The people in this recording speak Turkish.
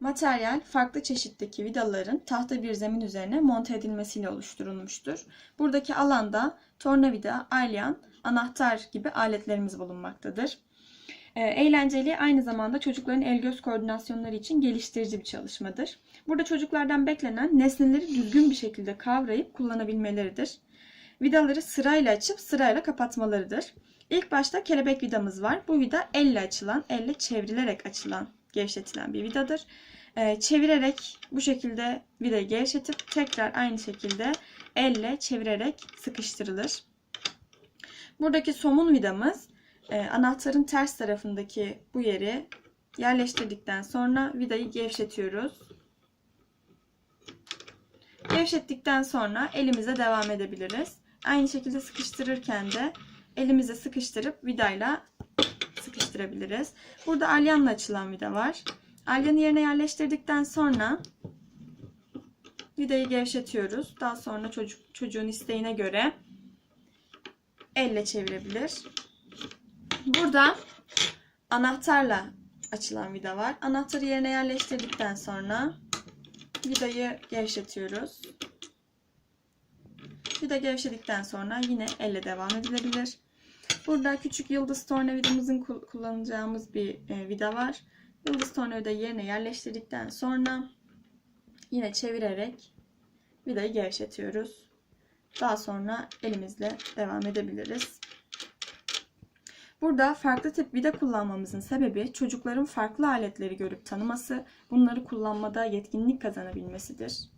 Materyal farklı çeşitteki vidaların tahta bir zemin üzerine monte edilmesiyle oluşturulmuştur. Buradaki alanda tornavida, alyan, anahtar gibi aletlerimiz bulunmaktadır. Ee, Eğlenceli aynı zamanda çocukların el göz koordinasyonları için geliştirici bir çalışmadır. Burada çocuklardan beklenen nesneleri düzgün bir şekilde kavrayıp kullanabilmeleridir. Vidaları sırayla açıp sırayla kapatmalarıdır. İlk başta kelebek vidamız var. Bu vida elle açılan, elle çevrilerek açılan, gevşetilen bir vidadır. Ee, çevirerek bu şekilde vidayı gevşetip tekrar aynı şekilde elle çevirerek sıkıştırılır. Buradaki somun vidamız e, anahtarın ters tarafındaki bu yeri yerleştirdikten sonra vidayı gevşetiyoruz. Gevşettikten sonra elimize devam edebiliriz. Aynı şekilde sıkıştırırken de elimize sıkıştırıp vidayla sıkıştırabiliriz. Burada alyanla açılan vida var. Alyanı yerine yerleştirdikten sonra vidayı gevşetiyoruz. Daha sonra çocuk çocuğun isteğine göre elle çevirebilir. Burada anahtarla açılan vida var. Anahtarı yerine yerleştirdikten sonra vidayı gevşetiyoruz. Vida gevşedikten sonra yine elle devam edilebilir. Burada küçük yıldız tornavidamızın kul- kullanacağımız bir e, vida var. Yıldız tornavidayı yerine yerleştirdikten sonra yine çevirerek vidayı gevşetiyoruz. Daha sonra elimizle devam edebiliriz. Burada farklı tip vida kullanmamızın sebebi çocukların farklı aletleri görüp tanıması, bunları kullanmada yetkinlik kazanabilmesidir.